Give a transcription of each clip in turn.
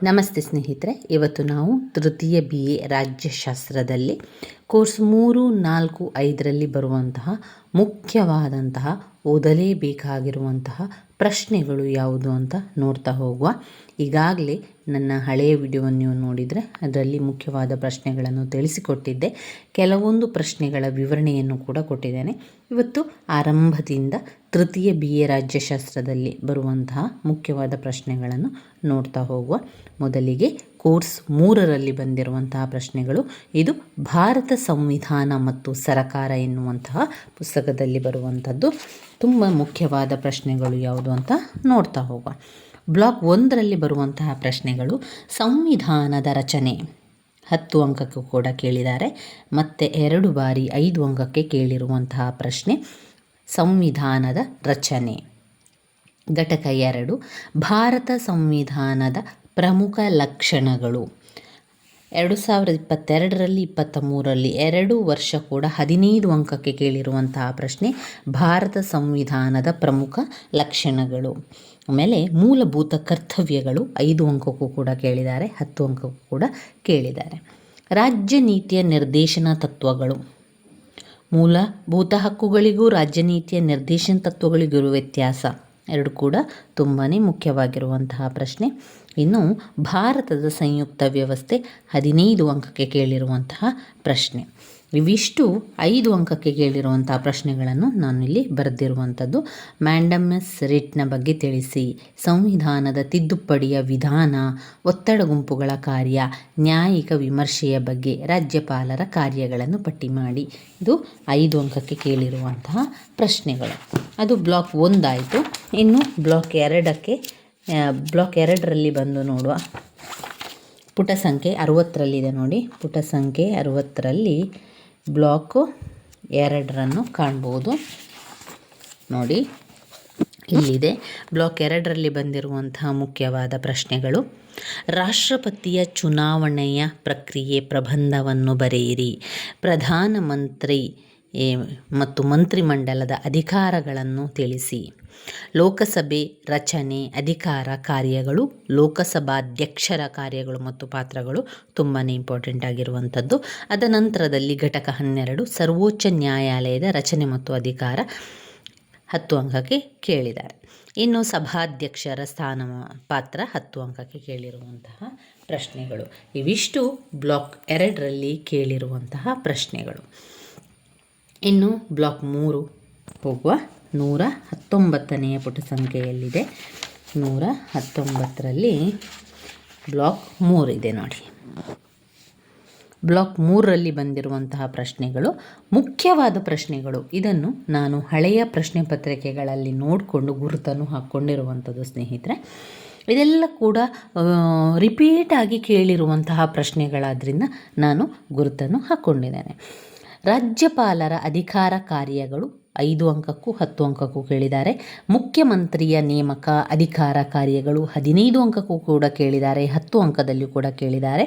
ನಮಸ್ತೆ ಸ್ನೇಹಿತರೆ ಇವತ್ತು ನಾವು ತೃತೀಯ ಬಿ ಎ ರಾಜ್ಯಶಾಸ್ತ್ರದಲ್ಲಿ ಕೋರ್ಸ್ ಮೂರು, ನಾಲ್ಕು, ಐದರಲ್ಲಿ ಬರುವಂತಹ ಮುಖ್ಯವಾದಂತಹ ಓದಲೇಬೇಕಾಗಿರುವಂತಹ ಪ್ರಶ್ನೆಗಳು ಯಾವುದು ಅಂತ ನೋಡ್ತಾ ಹೋಗುವ. ಈಗಾಗಲೇ ನನ್ನ ಹಳೆಯ ವಿಡಿಯೋವನ್ನು ನೀವು ನೋಡಿದರೆ ಅದರಲ್ಲಿ ಮುಖ್ಯವಾದ ಪ್ರಶ್ನೆಗಳನ್ನು ತಿಳಿಸಿಕೊಟ್ಟಿದ್ದೆ. ಕೆಲವೊಂದು ಪ್ರಶ್ನೆಗಳ ವಿವರಣೆಯನ್ನು ಕೂಡ ಕೊಟ್ಟಿದ್ದೇನೆ. ಇವತ್ತು ಆರಂಭದಿಂದ ತೃತೀಯ ಬಿ ಎ ರಾಜ್ಯಶಾಸ್ತ್ರದಲ್ಲಿ ಬರುವಂತಹ ಮುಖ್ಯವಾದ ಪ್ರಶ್ನೆಗಳನ್ನು ನೋಡ್ತಾ ಹೋಗುವ. ಮೊದಲಿಗೆ ಕೋರ್ಸ್ ಮೂರರಲ್ಲಿ ಬಂದಿರುವಂತಹ ಪ್ರಶ್ನೆಗಳು. ಇದು ಭಾರತ ಸಂವಿಧಾನ ಮತ್ತು ಸರಕಾರ ಎನ್ನುವಂತಹ ಪುಸ್ತಕದಲ್ಲಿ ಬರುವಂಥದ್ದು ತುಂಬ ಮುಖ್ಯವಾದ ಪ್ರಶ್ನೆಗಳು ಯಾವುದು ಅಂತ ನೋಡ್ತಾ ಹೋಗುವ. ಬ್ಲಾಕ್ ಒಂದರಲ್ಲಿ ಬರುವಂತಹ ಪ್ರಶ್ನೆಗಳು, ಸಂವಿಧಾನದ ರಚನೆ. ಹತ್ತು ಅಂಕಕ್ಕೂ ಕೂಡ ಕೇಳಿದ್ದಾರೆ. ಮತ್ತು ಎರಡು ಬಾರಿ ಐದು ಅಂಕಕ್ಕೆ ಕೇಳಿರುವಂತಹ ಪ್ರಶ್ನೆ, ಸಂವಿಧಾನದ ರಚನೆ. ಘಟಕ ಎರಡು, ಭಾರತ ಸಂವಿಧಾನದ ಪ್ರಮುಖ ಲಕ್ಷಣಗಳು. ಎರಡು ಸಾವಿರದ ಇಪ್ಪತ್ತೆರಡರಲ್ಲಿ ಇಪ್ಪತ್ತ ಮೂರರಲ್ಲಿ ಎರಡು ವರ್ಷ ಕೂಡ ಹದಿನೈದು ಅಂಕಕ್ಕೆ ಕೇಳಿರುವಂತಹ ಪ್ರಶ್ನೆ ಭಾರತ ಸಂವಿಧಾನದ ಪ್ರಮುಖ ಲಕ್ಷಣಗಳು. ಆಮೇಲೆ ಮೂಲಭೂತ ಕರ್ತವ್ಯಗಳು ಐದು ಅಂಕಕ್ಕೂ ಕೂಡ ಕೇಳಿದ್ದಾರೆ, ಹತ್ತು ಅಂಕಕ್ಕೂ ಕೂಡ ಕೇಳಿದ್ದಾರೆ. ರಾಜ್ಯ ನೀತಿಯ ನಿರ್ದೇಶನ ತತ್ವಗಳು. ಮೂಲಭೂತ ಹಕ್ಕುಗಳಿಗೂ ರಾಜ್ಯ ನೀತಿಯ ನಿರ್ದೇಶನ ತತ್ವಗಳಿಗಿರುವ ವ್ಯತ್ಯಾಸ. ಎರಡು ಕೂಡ ತುಂಬಾ ಮುಖ್ಯವಾಗಿರುವಂತಹ ಪ್ರಶ್ನೆ. ಇನ್ನು ಭಾರತದ ಸಂಯುಕ್ತ ವ್ಯವಸ್ಥೆ ಹದಿನೈದು ಅಂಕಕ್ಕೆ ಕೇಳಿರುವಂತಹ ಪ್ರಶ್ನೆ. ಇವಿಷ್ಟು ಐದು ಅಂಕಕ್ಕೆ ಕೇಳಿರುವಂತಹ ಪ್ರಶ್ನೆಗಳನ್ನು ನಾನು ಇಲ್ಲಿ ಬರೆದಿರುವಂಥದ್ದು. ಮ್ಯಾಂಡಮಸ್ ರಿಟ್ನ ಬಗ್ಗೆ ತಿಳಿಸಿ. ಸಂವಿಧಾನದ ತಿದ್ದುಪಡಿಯ ವಿಧಾನ, ಒತ್ತಡ ಗುಂಪುಗಳ ಕಾರ್ಯ, ನ್ಯಾಯಿಕ ವಿಮರ್ಶೆಯ ಬಗ್ಗೆ ರಾಜ್ಯಪಾಲರ ಕಾರ್ಯಗಳನ್ನು ಪಟ್ಟಿ ಮಾಡಿ. ಇದು ಐದು ಅಂಕಕ್ಕೆ ಕೇಳಿರುವಂತಹ ಪ್ರಶ್ನೆಗಳು. ಅದು ಬ್ಲಾಕ್ ಒಂದಾಯಿತು. ಇನ್ನು ಬ್ಲಾಕ್ ಎರಡಕ್ಕೆ ಬ್ಲಾಕ್ ಎರಡರಲ್ಲಿ ಬಂದು ನೋಡುವ ಪುಟ ಸಂಖ್ಯೆ ಅರುವತ್ತರಲ್ಲಿದೆ ನೋಡಿ. ಪುಟ ಸಂಖ್ಯೆ ಅರುವತ್ತರಲ್ಲಿ ಬ್ಲಾಕು ಎರಡರನ್ನು ಕಾಣ್ಬೋದು. ನೋಡಿ, ಇಲ್ಲಿದೆ. ಬ್ಲಾಕ್ ಎರಡರಲ್ಲಿ ಬಂದಿರುವಂತಹ ಮುಖ್ಯವಾದ ಪ್ರಶ್ನೆಗಳು. ರಾಷ್ಟ್ರಪತಿಯ ಚುನಾವಣೆಯ ಪ್ರಕ್ರಿಯೆ ಪ್ರಬಂಧವನ್ನು ಬರೆಯಿರಿ. ಪ್ರಧಾನಮಂತ್ರಿ ಮತ್ತು ಮಂತ್ರಿಮಂಡಲದ ಅಧಿಕಾರಗಳನ್ನು ತಿಳಿಸಿ. ಲೋಕಸಭೆ ರಚನೆ, ಅಧಿಕಾರ ಕಾರ್ಯಗಳು, ಲೋಕಸಭಾಧ್ಯಕ್ಷರ ಕಾರ್ಯಗಳು ಮತ್ತು ಪಾತ್ರಗಳು ತುಂಬಾ ಇಂಪಾರ್ಟೆಂಟ್ ಆಗಿರುವಂಥದ್ದು. ಅದ ನಂತರದಲ್ಲಿ ಘಟಕ ಹನ್ನೆರಡು ಸರ್ವೋಚ್ಚ ನ್ಯಾಯಾಲಯದ ರಚನೆ ಮತ್ತು ಅಧಿಕಾರ ಹತ್ತು ಅಂಕಕ್ಕೆ ಕೇಳಿದ್ದಾರೆ. ಇನ್ನು ಸಭಾಧ್ಯಕ್ಷರ ಸ್ಥಾನ ಪಾತ್ರ ಹತ್ತು ಅಂಕಕ್ಕೆ ಕೇಳಿರುವಂತಹ ಪ್ರಶ್ನೆಗಳು. ಇವಿಷ್ಟು ಬ್ಲಾಕ್ ಎರಡರಲ್ಲಿ ಕೇಳಿರುವಂತಹ ಪ್ರಶ್ನೆಗಳು. ಇನ್ನು ಬ್ಲಾಕ್ ಮೂರು ಹೋಗುವ ನೂರ ಹತ್ತೊಂಬತ್ತನೆಯ ಪುಟ ಸಂಖ್ಯೆಯಲ್ಲಿದೆ. ನೂರ ಹತ್ತೊಂಬತ್ತರಲ್ಲಿ ಬ್ಲಾಕ್ ಮೂರಿದೆ ನೋಡಿ. ಬ್ಲಾಕ್ ಮೂರರಲ್ಲಿ ಬಂದಿರುವಂತಹ ಪ್ರಶ್ನೆಗಳು, ಮುಖ್ಯವಾದ ಪ್ರಶ್ನೆಗಳು. ಇದನ್ನು ನಾನು ಹಳೆಯ ಪ್ರಶ್ನೆ ಪತ್ರಿಕೆಗಳಲ್ಲಿ ನೋಡಿಕೊಂಡು ಗುರುತನ್ನು ಹಾಕ್ಕೊಂಡಿರುವಂಥದ್ದು ಸ್ನೇಹಿತರೆ. ಇದೆಲ್ಲ ಕೂಡ ರಿಪೀಟಾಗಿ ಕೇಳಿರುವಂತಹ ಪ್ರಶ್ನೆಗಳಾದ್ದರಿಂದ ನಾನು ಗುರುತನ್ನು ಹಾಕ್ಕೊಂಡಿದ್ದೇನೆ ರಾಜ್ಯಪಾಲರ ಅಧಿಕಾರ ಕಾರ್ಯಗಳು ಐದು ಅಂಕಕ್ಕೂ ಹತ್ತು ಅಂಕಕ್ಕೂ ಕೇಳಿದ್ದಾರೆ. ಮುಖ್ಯಮಂತ್ರಿಯ ನೇಮಕ ಅಧಿಕಾರ ಕಾರ್ಯಗಳು ಹದಿನೈದು ಅಂಕಕ್ಕೂ ಕೂಡ ಕೇಳಿದ್ದಾರೆ, ಹತ್ತು ಅಂಕದಲ್ಲಿಯೂ ಕೂಡ ಕೇಳಿದ್ದಾರೆ.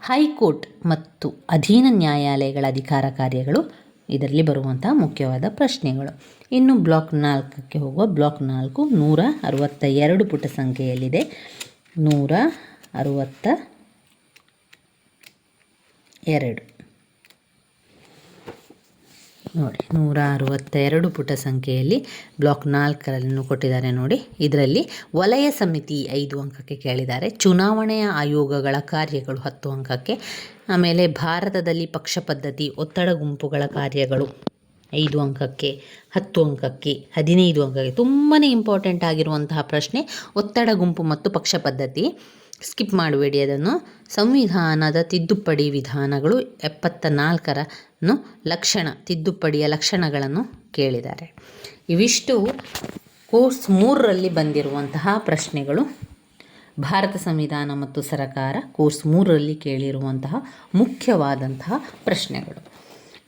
ಹೈಕೋರ್ಟ್ ಮತ್ತು ಅಧೀನ ನ್ಯಾಯಾಲಯಗಳ ಅಧಿಕಾರ ಕಾರ್ಯಗಳು ಇದರಲ್ಲಿ ಬರುವಂತಹ ಮುಖ್ಯವಾದ ಪ್ರಶ್ನೆಗಳು. ಇನ್ನು ಬ್ಲಾಕ್ ನಾಲ್ಕಕ್ಕೆ ಹೋಗುವ, ಬ್ಲಾಕ್ ನಾಲ್ಕು ನೂರ ಅರವತ್ತ ಎರಡು ಪುಟ ಸಂಖ್ಯೆಯಲ್ಲಿದೆ. ನೂರ ಅರವತ್ತ ಎರಡು. ನೋಡಿ ನೂರ ಅರವತ್ತೆರಡು ಪುಟ ಸಂಖ್ಯೆಯಲ್ಲಿ ಬ್ಲಾಕ್ ನಾಲ್ಕರನ್ನು ಕೊಟ್ಟಿದ್ದಾರೆ ನೋಡಿ. ಇದರಲ್ಲಿ ವಲಯ ಸಮಿತಿ ಐದು ಅಂಕಕ್ಕೆ ಕೇಳಿದ್ದಾರೆ. ಚುನಾವಣೆಯ ಆಯೋಗಗಳ ಕಾರ್ಯಗಳು ಹತ್ತು ಅಂಕಕ್ಕೆ. ಆಮೇಲೆ ಭಾರತದಲ್ಲಿ ಪಕ್ಷ ಪದ್ಧತಿ, ಒತ್ತಡ ಗುಂಪುಗಳ ಕಾರ್ಯಗಳು ಐದು ಅಂಕಕ್ಕೆ, ಹತ್ತು ಅಂಕಕ್ಕೆ, ಹದಿನೈದು ಅಂಕಕ್ಕೆ. ತುಂಬಾ ಇಂಪಾರ್ಟೆಂಟ್ ಆಗಿರುವಂತಹ ಪ್ರಶ್ನೆ, ಒತ್ತಡ ಗುಂಪು ಮತ್ತು ಪಕ್ಷ ಪದ್ಧತಿ. ಸ್ಕಿಪ್ ಮಾಡಬೇಡಿ ಅದನ್ನು. ಸಂವಿಧಾನದ ತಿದ್ದುಪಡಿ ವಿಧಾನಗಳು ಎಪ್ಪತ್ತ ನಾಲ್ಕರನ್ನು ಲಕ್ಷಣ, ತಿದ್ದುಪಡಿಯ ಲಕ್ಷಣಗಳನ್ನು ಕೇಳಿದ್ದಾರೆ. ಇವಿಷ್ಟು ಕೋರ್ಸ್ ಮೂರರಲ್ಲಿ ಬಂದಿರುವಂತಹ ಪ್ರಶ್ನೆಗಳು. ಭಾರತ ಸಂವಿಧಾನ ಮತ್ತು ಸರಕಾರ ಕೋರ್ಸ್ ಮೂರರಲ್ಲಿ ಕೇಳಿರುವಂತಹ ಮುಖ್ಯವಾದಂತಹ ಪ್ರಶ್ನೆಗಳು.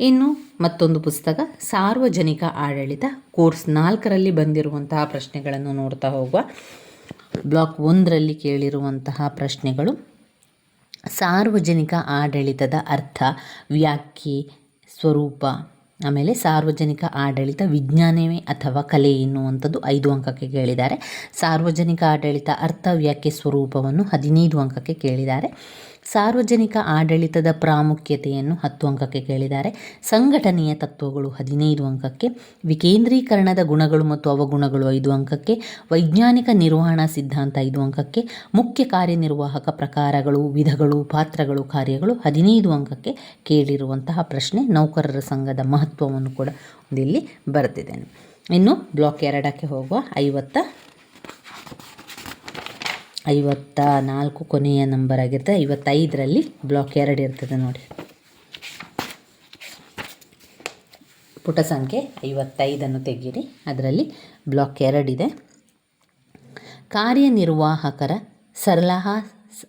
ಇನ್ನು ಮತ್ತೊಂದು ಪುಸ್ತಕ, ಸಾರ್ವಜನಿಕ ಆಡಳಿತ ಕೋರ್ಸ್ ನಾಲ್ಕರಲ್ಲಿ ಬಂದಿರುವಂತಹ ಪ್ರಶ್ನೆಗಳನ್ನು ನೋಡ್ತಾ ಹೋಗುವ ಬ್ಲಾಕ್ ಒಂದರಲ್ಲಿ ಕೇಳಿರುವಂತಹ ಪ್ರಶ್ನೆಗಳು. ಸಾರ್ವಜನಿಕ ಆಡಳಿತದ ಅರ್ಥ, ವ್ಯಾಖ್ಯೆ, ಸ್ವರೂಪ, ಆಮೇಲೆ ಸಾರ್ವಜನಿಕ ಆಡಳಿತ ವಿಜ್ಞಾನವೇ ಅಥವಾ ಕಲೆ ಎನ್ನುವಂಥದ್ದು ಐದು ಅಂಕಕ್ಕೆ ಕೇಳಿದ್ದಾರೆ. ಸಾರ್ವಜನಿಕ ಆಡಳಿತ ಅರ್ಥ, ವ್ಯಾಖ್ಯೆ, ಸ್ವರೂಪವನ್ನು ಹದಿನೈದು ಅಂಕಕ್ಕೆ ಕೇಳಿದ್ದಾರೆ. ಸಾರ್ವಜನಿಕ ಆಡಳಿತದ ಪ್ರಾಮುಖ್ಯತೆಯನ್ನು ಹತ್ತು ಅಂಕಕ್ಕೆ ಕೇಳಿದ್ದಾರೆ. ಸಂಘಟನೆಯ ತತ್ವಗಳು ಹದಿನೈದು ಅಂಕಕ್ಕೆ, ವಿಕೇಂದ್ರೀಕರಣದ ಗುಣಗಳು ಮತ್ತು ಅವಗುಣಗಳು ಐದು ಅಂಕಕ್ಕೆ, ವೈಜ್ಞಾನಿಕ ನಿರ್ವಹಣಾ ಸಿದ್ಧಾಂತ ಐದು ಅಂಕಕ್ಕೆ, ಮುಖ್ಯ ಕಾರ್ಯನಿರ್ವಾಹಕ ಪ್ರಕಾರಗಳು, ವಿಧಗಳು, ಪಾತ್ರಗಳು, ಕಾರ್ಯಗಳು ಹದಿನೈದು ಅಂಕಕ್ಕೆ ಕೇಳಿರುವಂತಹ ಪ್ರಶ್ನೆ ನೌಕರರ ಸಂಘದ ಮಹತ್ವವನ್ನು ಕೂಡ ಇಲ್ಲಿ ಬರೆದಿದ್ದೇನೆ ಇನ್ನು ಬ್ಲಾಕ್ ಎರಡಕ್ಕೆ ಹೋಗುವ ಐವತ್ತ ಐವತ್ತ ನಾಲ್ಕು ಕೊನೆಯ ನಂಬರ್ ಆಗಿರುತ್ತೆ. ಐವತ್ತೈದರಲ್ಲಿ ಬ್ಲಾಕ್ ಎರಡು ಇರ್ತದೆ ನೋಡಿ. ಪುಟ ಸಂಖ್ಯೆ ಐವತ್ತೈದನ್ನು ತೆಗೀರಿ. ಅದರಲ್ಲಿ ಬ್ಲಾಕ್ ಎರಡಿದೆ ಕಾರ್ಯನಿರ್ವಾಹಕರ ಸರಳಾ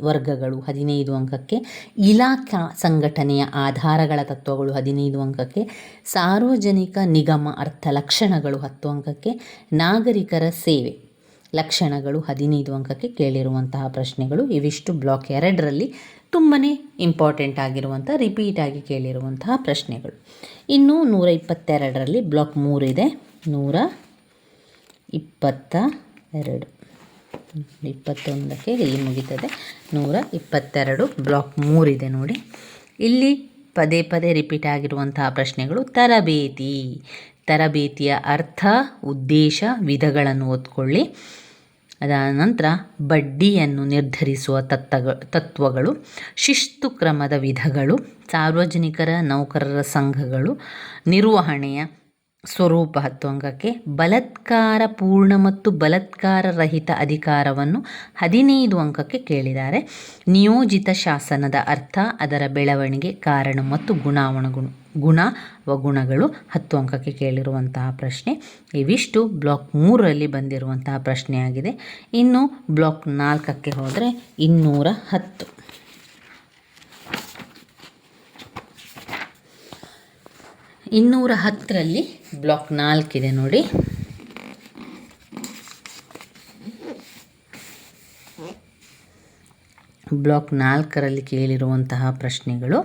ವರ್ಗಗಳು ಹದಿನೈದು ಅಂಕಕ್ಕೆ, ಇಲಾಖಾ ಸಂಘಟನೆಯ ಆಧಾರಗಳ ತತ್ವಗಳು ಹದಿನೈದು ಅಂಕಕ್ಕೆ, ಸಾರ್ವಜನಿಕ ನಿಗಮ ಅರ್ಥ ಲಕ್ಷಣಗಳು ಹತ್ತು ಅಂಕಕ್ಕೆ, ನಾಗರಿಕರ ಸೇವೆ ಲಕ್ಷಣಗಳು ಹದಿನೈದು ಅಂಕಕ್ಕೆ ಕೇಳಿರುವಂತಹ ಪ್ರಶ್ನೆಗಳು ಇವಿಷ್ಟು ಬ್ಲಾಕ್ ಎರಡರಲ್ಲಿ ತುಂಬಾ ಇಂಪಾರ್ಟೆಂಟ್ ಆಗಿರುವಂಥ ರಿಪೀಟ್ ಆಗಿ ಕೇಳಿರುವಂತಹ ಪ್ರಶ್ನೆಗಳು. ಇನ್ನು ನೂರ ಇಪ್ಪತ್ತೆರಡರಲ್ಲಿ ಬ್ಲಾಕ್ ಮೂರಿದೆ ನೂರ ಇಪ್ಪತ್ತ ಎರಡು ಇಪ್ಪತ್ತೊಂದಕ್ಕೆ ಇಲ್ಲಿ ಮುಗೀತದೆ. ನೂರ ಇಪ್ಪತ್ತೆರಡು ಬ್ಲಾಕ್ ಮೂರಿದೆ ನೋಡಿ. ಇಲ್ಲಿ ಪದೇ ಪದೇ ರಿಪೀಟ್ ಆಗಿರುವಂತಹ ಪ್ರಶ್ನೆಗಳು ತರಬೇತಿ. ತರಬೇತಿಯ ಅರ್ಥ, ಉದ್ದೇಶ, ವಿಧಗಳನ್ನು ಓದ್ಕೊಳ್ಳಿ ಅದಾದ ನಂತರ ಬಡ್ಡಿಯನ್ನು ನಿರ್ಧರಿಸುವ ತತ್ವಗ ತತ್ವಗಳು ಶಿಸ್ತು ಕ್ರಮದ ವಿಧಗಳು ಸಾರ್ವಜನಿಕರ ನೌಕರರ ಸಂಘಗಳು ನಿರ್ವಹಣೆಯ ಸ್ವರೂಪ ಹತ್ತು ಬಲತ್ಕಾರ ಪೂರ್ಣ ಮತ್ತು ಬಲತ್ಕಾರ ರಹಿತ ಅಧಿಕಾರವನ್ನು ಹದಿನೈದು ಅಂಕಕ್ಕೆ ಕೇಳಿದ್ದಾರೆ. ನಿಯೋಜಿತ ಶಾಸನದ ಅರ್ಥ ಅದರ ಬೆಳವಣಿಗೆ, ಕಾರಣ ಮತ್ತು ಗುಣಾವಣಗುಣ, ಗುಣ ವಗುಣಗಳು ಹತ್ತು ಅಂಕಕ್ಕೆ ಕೇಳಿರುವಂತಹ ಪ್ರಶ್ನೆ. ಇವಿಷ್ಟು ಬ್ಲಾಕ್ ಮೂರರಲ್ಲಿ ಬಂದಿರುವಂತಹ ಪ್ರಶ್ನೆಯಾಗಿದೆ. ಇನ್ನು ಬ್ಲಾಕ್ ನಾಲ್ಕಕ್ಕೆ ಹೋದರೆ ಇನ್ನೂರ ಹತ್ತು. ಇನ್ನೂರ ಹತ್ತರಲ್ಲಿ ಬ್ಲಾಕ್ ನಾಲ್ಕಿದೆ ನೋಡಿ. ಬ್ಲಾಕ್ ನಾಲ್ಕರಲ್ಲಿ ಕೇಳಿರುವಂತಹ ಪ್ರಶ್ನೆಗಳು.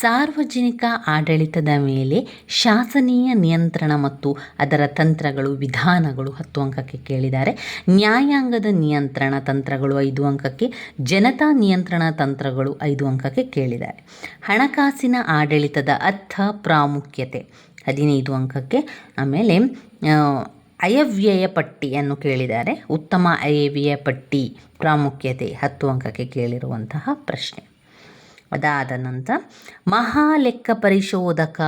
ಸಾರ್ವಜನಿಕ ಆಡಳಿತದ ಮೇಲೆ ಶಾಸನೀಯ ನಿಯಂತ್ರಣ ಮತ್ತು ಅದರ ತಂತ್ರಗಳು, ವಿಧಾನಗಳು ಹತ್ತು ಅಂಕಕ್ಕೆ ಕೇಳಿದ್ದಾರೆ. ನ್ಯಾಯಾಂಗದ ನಿಯಂತ್ರಣ ತಂತ್ರಗಳು ಐದು ಅಂಕಕ್ಕೆ, ಜನತಾ ನಿಯಂತ್ರಣ ತಂತ್ರಗಳು ಐದು ಅಂಕಕ್ಕೆ ಕೇಳಿದ್ದಾರೆ. ಹಣಕಾಸಿನ ಆಡಳಿತದ ಅರ್ಥ, ಪ್ರಾಮುಖ್ಯತೆ ಹದಿನೈದು ಅಂಕಕ್ಕೆ. ಆಮೇಲೆ ಅಯವ್ಯಯ ಪಟ್ಟಿಯನ್ನು ಕೇಳಿದ್ದಾರೆ. ಉತ್ತಮ ಅಯವ್ಯಯ ಪಟ್ಟಿ ಪ್ರಾಮುಖ್ಯತೆ ಹತ್ತು ಅಂಕಕ್ಕೆ ಕೇಳಿರುವಂತಹ ಪ್ರಶ್ನೆ. ಅದಾದ ನಂತರ ಮಹಾಲೆಕ್ಕ ಪರಿಶೋಧಕ.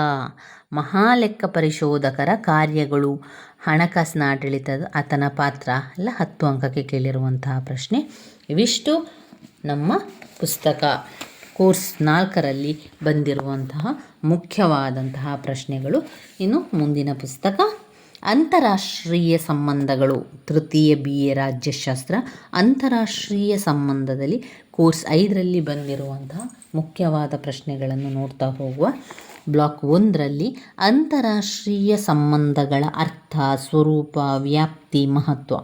ಮಹಾಲೆಕ್ಕ ಪರಿಶೋಧಕರ ಕಾರ್ಯಗಳು. ಹಣಕಾಸಿನ ಆಡಳಿತದ ಆತನ ಪಾತ್ರ. ಎಲ್ಲ ಹತ್ತು ಅಂಕಕ್ಕೆ ಕೇಳಿರುವಂತಹ ಪ್ರಶ್ನೆ. ಇವಿಷ್ಟು ನಮ್ಮ ಪುಸ್ತಕ. ಕೋರ್ಸ್ ನಾಲ್ಕರಲ್ಲಿ ಬಂದಿರುವಂತಹ ಮುಖ್ಯವಾದಂತಹ ಪ್ರಶ್ನೆಗಳು. ಇನ್ನು ಮುಂದಿನ ಪುಸ್ತಕ. ಅಂತಾರಾಷ್ಟ್ರೀಯ ಸಂಬಂಧಗಳು, ತೃತೀಯ ಬಿ ಎ ರಾಜ್ಯಶಾಸ್ತ್ರ, ಅಂತಾರಾಷ್ಟ್ರೀಯ ಸಂಬಂಧದಲ್ಲಿ ಕೋರ್ಸ್ ಐದರಲ್ಲಿ ಬಂದಿರುವಂತಹ ಮುಖ್ಯವಾದ ಪ್ರಶ್ನೆಗಳನ್ನು ನೋಡ್ತಾ ಹೋಗುವ ಬ್ಲಾಕ್ ಒಂದರಲ್ಲಿ ಅಂತಾರಾಷ್ಟ್ರೀಯ ಸಂಬಂಧಗಳ ಅರ್ಥ, ಸ್ವರೂಪ, ವ್ಯಾಪ್ತಿ, ಮಹತ್ವ.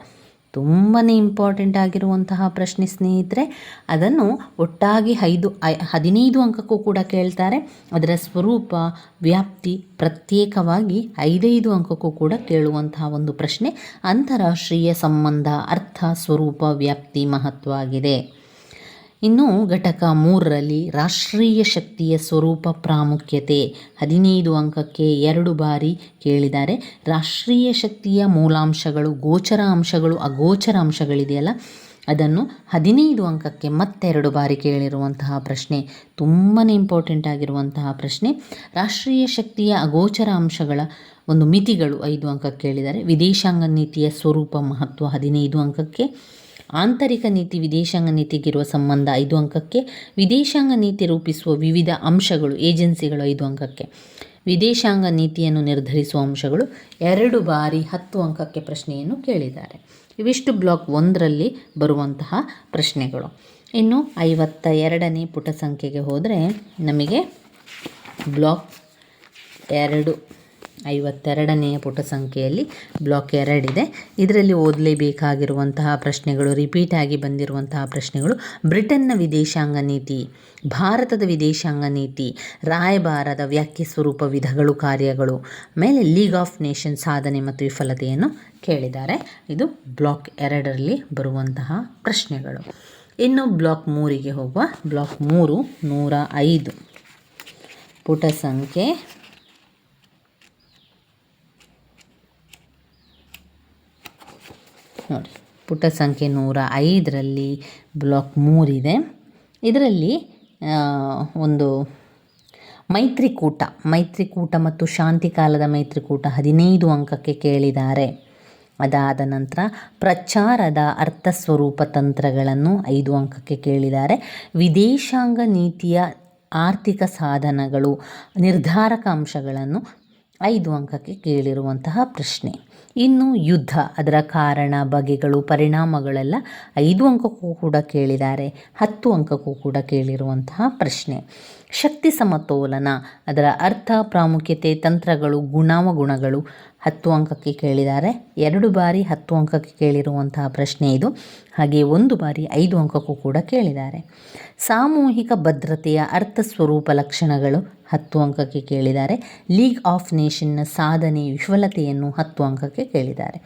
ತುಂಬಾ ಇಂಪಾರ್ಟೆಂಟ್ ಆಗಿರುವಂತಹ ಪ್ರಶ್ನೆ ಸ್ನೇಹಿತರೆ, ಅದನ್ನು ಒಟ್ಟಾಗಿ ಐದು ಹದಿನೈದು ಅಂಕಕ್ಕೂ ಕೂಡ ಕೇಳ್ತಾರೆ. ಅದರ ಸ್ವರೂಪ, ವ್ಯಾಪ್ತಿ ಪ್ರತ್ಯೇಕವಾಗಿ ಐದೈದು ಅಂಕಕ್ಕೂ ಕೂಡ ಕೇಳುವಂತಹ ಒಂದು ಪ್ರಶ್ನೆ. ಅಂತಾರಾಷ್ಟ್ರೀಯ ಸಂಬಂಧ, ಅರ್ಥ, ಸ್ವರೂಪ, ವ್ಯಾಪ್ತಿ, ಮಹತ್ವ ಆಗಿದೆ. ಇನ್ನು ಘಟಕ ಮೂರರಲ್ಲಿ ರಾಷ್ಟ್ರೀಯ ಶಕ್ತಿಯ ಸ್ವರೂಪ ಪ್ರಾಮುಖ್ಯತೆ ಹದಿನೈದು ಅಂಕಕ್ಕೆ ಎರಡು ಬಾರಿ ಕೇಳಿದ್ದಾರೆ. ರಾಷ್ಟ್ರೀಯ ಶಕ್ತಿಯ ಮೂಲಾಂಶಗಳು ಗೋಚರ ಅಂಶಗಳು ಅಗೋಚರ ಅಂಶಗಳಿದೆಯಲ್ಲ, ಅದನ್ನು ಹದಿನೈದು ಅಂಕಕ್ಕೆ ಮತ್ತೆರಡು ಬಾರಿ ಕೇಳಿರುವಂತಹ ಪ್ರಶ್ನೆ ತುಂಬಾ ಇಂಪಾರ್ಟೆಂಟ್ ಆಗಿರುವಂತಹ ಪ್ರಶ್ನೆ. ರಾಷ್ಟ್ರೀಯ ಶಕ್ತಿಯ ಅಗೋಚರ ಅಂಶಗಳ ಒಂದು ಮಿತಿಗಳು ಐದು ಅಂಕಕ್ಕೆ ಕೇಳಿದ್ದಾರೆ. ವಿದೇಶಾಂಗ ನೀತಿಯ ಸ್ವರೂಪ ಮಹತ್ವ ಹದಿನೈದು ಅಂಕಕ್ಕೆ. ಆಂತರಿಕ ನೀತಿ ವಿದೇಶಾಂಗ ನೀತಿಗಿರುವ ಸಂಬಂಧ ಐದು ಅಂಕಕ್ಕೆ, ವಿದೇಶಾಂಗ ನೀತಿ ರೂಪಿಸುವ ವಿವಿಧ ಅಂಶಗಳು ಏಜೆನ್ಸಿಗಳು ಐದು ಅಂಕಕ್ಕೆ. ವಿದೇಶಾಂಗ ನೀತಿಯನ್ನು ನಿರ್ಧರಿಸುವ ಅಂಶಗಳು ಎರಡು ಬಾರಿ ಹತ್ತು ಅಂಕಕ್ಕೆ ಪ್ರಶ್ನೆಯನ್ನು ಕೇಳಿದ್ದಾರೆ. ಇವಿಷ್ಟು ಬ್ಲಾಕ್ ಒಂದರಲ್ಲಿ ಬರುವಂತಹ ಪ್ರಶ್ನೆಗಳು. ಇನ್ನು ಐವತ್ತ ಎರಡನೇ ಪುಟ ಸಂಖ್ಯೆಗೆ ಹೋದರೆ ನಮಗೆ ಬ್ಲಾಕ್ ಎರಡು ಐವತ್ತೆರಡನೆಯ ಪುಟ ಸಂಖ್ಯೆಯಲ್ಲಿ ಬ್ಲಾಕ್ ಎರಡಿದೆ ಇದರಲ್ಲಿ ಓದಲೇಬೇಕಾಗಿರುವಂತಹ ಪ್ರಶ್ನೆಗಳು ರಿಪೀಟ್ ಆಗಿ ಬಂದಿರುವಂತಹ ಪ್ರಶ್ನೆಗಳು, ಬ್ರಿಟನ್ನ ವಿದೇಶಾಂಗ ನೀತಿ, ಭಾರತದ ವಿದೇಶಾಂಗ ನೀತಿ, ರಾಯಭಾರದ ವ್ಯಾಖ್ಯ ಸ್ವರೂಪ ವಿಧಗಳು, ಕಾರ್ಯಗಳು, ಮೇಲೆ ಲೀಗ್ ಆಫ್ ನೇಷನ್ ಸಾಧನೆ ಮತ್ತು ವಿಫಲತೆಯನ್ನು ಕೇಳಿದ್ದಾರೆ. ಇದು ಬ್ಲಾಕ್ ಎರಡರಲ್ಲಿ ಬರುವಂತಹ ಪ್ರಶ್ನೆಗಳು. ಇನ್ನು ಬ್ಲಾಕ್ ಮೂರಿಗೆ ಹೋಗುವ. ಬ್ಲಾಕ್ ಮೂರು ನೂರ ಐದು ಪುಟ ಸಂಖ್ಯೆ ನೋಡಿ. ಪುಟ ಸಂಖ್ಯೆ ನೂರ ಐದರಲ್ಲಿ ಬ್ಲಾಕ್ ಮೂರಿದೆ. ಇದರಲ್ಲಿ ಒಂದು ಮೈತ್ರಿಕೂಟ ಮೈತ್ರಿಕೂಟ ಮತ್ತು ಶಾಂತಿ ಕಾಲದ ಮೈತ್ರಿಕೂಟ ಹದಿನೈದು ಅಂಕಕ್ಕೆ ಕೇಳಿದ್ದಾರೆ. ಅದಾದ ನಂತರ ಪ್ರಚಾರದ ಅರ್ಥ ಸ್ವರೂಪ ತಂತ್ರಗಳನ್ನು ಐದು ಅಂಕಕ್ಕೆ ಕೇಳಿದ್ದಾರೆ. ವಿದೇಶಾಂಗ ನೀತಿಯ ಆರ್ಥಿಕ ಸಾಧನಗಳು ನಿರ್ಧಾರಕ ಅಂಶಗಳನ್ನು ಐದು ಅಂಕಕ್ಕೆ ಕೇಳಿರುವಂತಹ ಪ್ರಶ್ನೆ. ಇನ್ನು ಯುದ್ಧ. ಅದರ ಕಾರಣ, ಬಗೆಗಳು, ಪರಿಣಾಮಗಳೆಲ್ಲ ಐದು ಅಂಕಕ್ಕೂ ಕೂಡ ಕೇಳಿದ್ದಾರೆ. ಹತ್ತು ಅಂಕಕ್ಕೂ ಕೂಡ ಕೇಳಿರುವಂತಹ ಪ್ರಶ್ನೆ. ಶಕ್ತಿ ಸಮತೋಲನ, ಅದರ ಅರ್ಥ, ಪ್ರಾಮುಖ್ಯತೆ, ತಂತ್ರಗಳು, ಗುಣಾವಗುಣಗಳು ಹತ್ತು ಅಂಕಕ್ಕೆ ಕೇಳಿದ್ದಾರೆ. ಎರಡು ಬಾರಿ ಹತ್ತು ಅಂಕಕ್ಕೆ ಕೇಳಿರುವಂತಹ ಪ್ರಶ್ನೆ ಇದು. ಹಾಗೆ ಒಂದು ಬಾರಿ ಐದು ಅಂಕಕ್ಕೂ ಕೂಡ ಕೇಳಿದ್ದಾರೆ. ಸಾಮೂಹಿಕ ಭದ್ರತೆಯ ಅರ್ಥ ಸ್ವರೂಪ ಲಕ್ಷಣಗಳು ಹತ್ತು ಅಂಕಕ್ಕೆ ಕೇಳಿದ್ದಾರೆ. ಲೀಗ್ ಆಫ್ ನೇಷನ್ನ ಸಾಧನೆ ವಿಫಲತೆಯನ್ನು ಹತ್ತು ಅಂಕಕ್ಕೆ ಕೇಳಿದ್ದಾರೆ.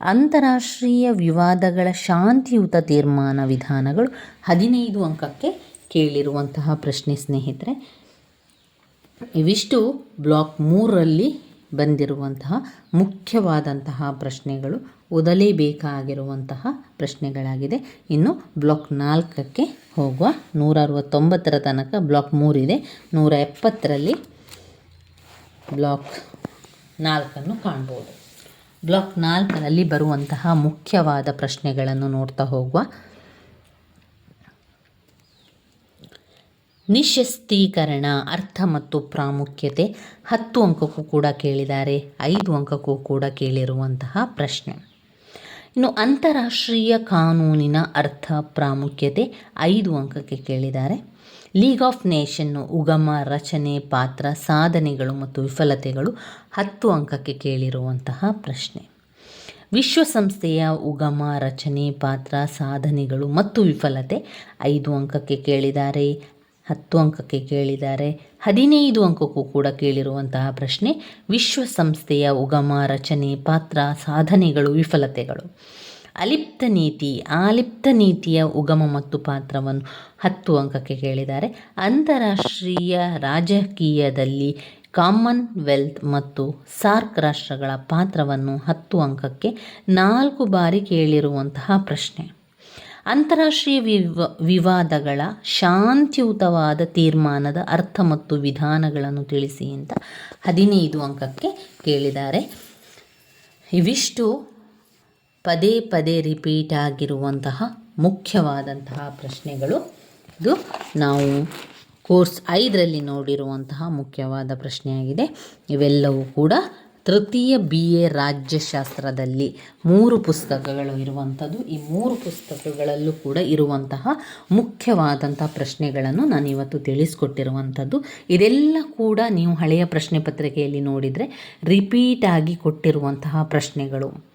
ಅಂತಾರಾಷ್ಟ್ರೀಯ ವಿವಾದಗಳ ಶಾಂತಿಯುತ ತೀರ್ಮಾನ ವಿಧಾನಗಳು ಹದಿನೈದು ಅಂಕಕ್ಕೆ ಕೇಳಿರುವಂತಹ ಪ್ರಶ್ನೆ ಸ್ನೇಹಿತರೆ. ಇವಿಷ್ಟು ಬ್ಲಾಕ್ ಮೂರರಲ್ಲಿ ಬಂದಿರುವಂತಹ ಮುಖ್ಯವಾದಂತಹ ಪ್ರಶ್ನೆಗಳು ಓದಲೇಬೇಕಾಗಿರುವಂತಹ ಪ್ರಶ್ನೆಗಳಾಗಿದೆ. ಇನ್ನು ಬ್ಲಾಕ್ ನಾಲ್ಕಕ್ಕೆ ಹೋಗುವ ನೂರ ಅರವತ್ತೊಂಬತ್ತರ ತನಕ ಬ್ಲಾಕ್ ಮೂರಿದೆ. ನೂರ ಎಪ್ಪತ್ತರಲ್ಲಿ ಬ್ಲಾಕ್ ನಾಲ್ಕನ್ನು ಕಾಣ್ಬೋದು. ಬ್ಲಾಕ್ ನಾಲ್ಕರಲ್ಲಿ ಬರುವಂತಹ ಮುಖ್ಯವಾದ ಪ್ರಶ್ನೆಗಳನ್ನು ನೋಡ್ತಾ ಹೋಗುವ ನಿಶಸ್ತೀಕರಣ, ಅರ್ಥ ಮತ್ತು ಪ್ರಾಮುಖ್ಯತೆ ಹತ್ತು ಅಂಕಕ್ಕೂ ಕೂಡ ಕೇಳಿದ್ದಾರೆ. ಐದು ಅಂಕಕ್ಕೂ ಕೂಡ ಕೇಳಿರುವಂತಹ ಪ್ರಶ್ನೆ. ಇನ್ನು ಅಂತಾರಾಷ್ಟ್ರೀಯ ಕಾನೂನಿನ ಅರ್ಥ, ಪ್ರಾಮುಖ್ಯತೆ ಐದು ಅಂಕಕ್ಕೆ ಕೇಳಿದ್ದಾರೆ. ಲೀಗ್ ಆಫ್ ನೇಷನ್ನು ಉಗಮ, ರಚನೆ, ಪಾತ್ರ, ಸಾಧನೆಗಳು ಮತ್ತು ವಿಫಲತೆಗಳು ಹತ್ತು ಅಂಕಕ್ಕೆ ಕೇಳಿರುವಂತಹ ಪ್ರಶ್ನೆ. ವಿಶ್ವಸಂಸ್ಥೆಯ ಉಗಮ, ರಚನೆ, ಪಾತ್ರ, ಸಾಧನೆಗಳು ಮತ್ತು ವಿಫಲತೆ ಐದು ಅಂಕಕ್ಕೆ ಕೇಳಿದ್ದಾರೆ. ಹತ್ತು ಅಂಕಕ್ಕೆ ಕೇಳಿದ್ದಾರೆ. ಹದಿನೈದು ಅಂಕಕ್ಕೂ ಕೂಡ ಕೇಳಿರುವಂತಹ ಪ್ರಶ್ನೆ, ವಿಶ್ವಸಂಸ್ಥೆಯ ಉಗಮ ರಚನೆ, ಪಾತ್ರ, ಸಾಧನೆಗಳು, ವಿಫಲತೆಗಳು. ಅಲಿಪ್ತ ನೀತಿ ಆಲಿಪ್ತ ನೀತಿಯ ಉಗಮ ಮತ್ತು ಪಾತ್ರವನ್ನು ಹತ್ತು ಅಂಕಕ್ಕೆ ಕೇಳಿದ್ದಾರೆ. ಅಂತಾರಾಷ್ಟ್ರೀಯ ರಾಜಕೀಯದಲ್ಲಿ ಕಾಮನ್ವೆಲ್ತ್ ಮತ್ತು ಸಾರ್ಕ್ ರಾಷ್ಟ್ರಗಳ ಪಾತ್ರವನ್ನು ಹತ್ತು ಅಂಕಕ್ಕೆ ನಾಲ್ಕು ಬಾರಿ ಕೇಳಿರುವಂತಹ ಪ್ರಶ್ನೆ. ಅಂತಾರಾಷ್ಟ್ರೀಯ ವಿವ, ವಿವಾದಗಳ ಶಾಂತಿಯುತವಾದ ತೀರ್ಮಾನದ ಅರ್ಥ ಮತ್ತು ವಿಧಾನಗಳನ್ನು ತಿಳಿಸಿ ಅಂತ ಹದಿನೈದು ಅಂಕಕ್ಕೆ ಕೇಳಿದ್ದಾರೆ. ಇವಿಷ್ಟು ಪದೇ ಪದೇ ರಿಪೀಟ್ ಆಗಿರುವಂತಹ ಮುಖ್ಯವಾದಂತಹ ಪ್ರಶ್ನೆಗಳು. ಇದು ನಾವು ಕೋರ್ಸ್ ಐದರಲ್ಲಿ ನೋಡಿರುವಂತಹ ಮುಖ್ಯವಾದ ಪ್ರಶ್ನೆಯಾಗಿದೆ. ಇವೆಲ್ಲವೂ ಕೂಡ ತೃತೀಯ ಬಿ ಎ ರಾಜ್ಯಶಾಸ್ತ್ರದಲ್ಲಿ ಮೂರು ಪುಸ್ತಕಗಳು ಇರುವಂಥದ್ದು. ಈ ಮೂರು ಪುಸ್ತಕಗಳಲ್ಲೂ ಕೂಡ ಇರುವಂತಹ ಮುಖ್ಯವಾದಂಥ ಪ್ರಶ್ನೆಗಳನ್ನು ನಾನು ಇವತ್ತು ತಿಳಿಸ್ಕೊಟ್ಟಿರುವಂಥದ್ದು. ಇದೆಲ್ಲ ಕೂಡ ನೀವು ಹಳೆಯ ಪ್ರಶ್ನೆ ಪತ್ರಿಕೆಯಲ್ಲಿ ನೋಡಿದರೆ ರಿಪೀಟ್ ಆಗಿ ಕೊಟ್ಟಿರುವಂತಹ ಪ್ರಶ್ನೆಗಳು.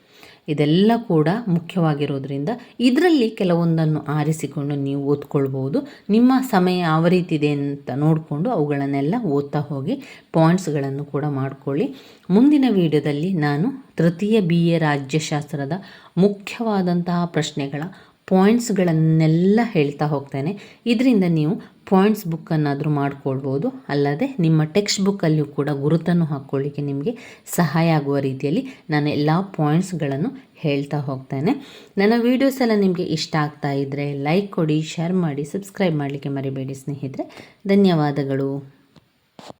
ಇದೆಲ್ಲ ಕೂಡ ಮುಖ್ಯವಾಗಿರೋದ್ರಿಂದ ಇದರಲ್ಲಿ ಕೆಲವೊಂದನ್ನು ಆರಿಸಿಕೊಂಡು ನೀವು ಓದ್ಕೊಳ್ಬೋದು. ನಿಮ್ಮ ಸಮಯ ಯಾವ ರೀತಿ ಇದೆ ಅಂತ ನೋಡಿಕೊಂಡು ಅವುಗಳನ್ನೆಲ್ಲ ಓದ್ತಾ ಹೋಗಿ ಪಾಯಿಂಟ್ಸ್ಗಳನ್ನು ಕೂಡ ಮಾಡಿಕೊಳ್ಳಿ. ಮುಂದಿನ ವಿಡಿಯೋದಲ್ಲಿ ನಾನು ತೃತೀಯ ಬಿ ಎ ರಾಜ್ಯಶಾಸ್ತ್ರದ ಮುಖ್ಯವಾದಂತಹ ಪ್ರಶ್ನೆಗಳ ಪಾಯಿಂಟ್ಸ್ಗಳನ್ನೆಲ್ಲ ಹೇಳ್ತಾ ಹೋಗ್ತೇನೆ. ಇದರಿಂದ ನೀವು ಪಾಯಿಂಟ್ಸ್ ಬುಕ್ಕನ್ನಾದರೂ ಮಾಡ್ಕೊಳ್ಬೋದು. ಅಲ್ಲದೆ ನಿಮ್ಮ ಟೆಕ್ಸ್ಟ್ ಬುಕ್ಕಲ್ಲಿಯೂ ಕೂಡ ಗುರುತನ್ನು ಹಾಕ್ಕೊಳ್ಳಿಕ್ಕೆ ನಿಮಗೆ ಸಹಾಯ ಆಗುವ ರೀತಿಯಲ್ಲಿ ನಾನು ಎಲ್ಲ ಪಾಯಿಂಟ್ಸ್ಗಳನ್ನು ಹೇಳ್ತಾ ಹೋಗ್ತೇನೆ. ನನ್ನ ವೀಡಿಯೋಸ್ ಎಲ್ಲ ನಿಮಗೆ ಇಷ್ಟ ಆಗ್ತಾ ಇದ್ದರೆ ಲೈಕ್ ಕೊಡಿ ಶೇರ್ ಮಾಡಿ ಸಬ್ಸ್ಕ್ರೈಬ್ ಮಾಡಲಿಕ್ಕೆ ಮರಿಬೇಡಿ ಸ್ನೇಹಿತರೆ. ಧನ್ಯವಾದಗಳು.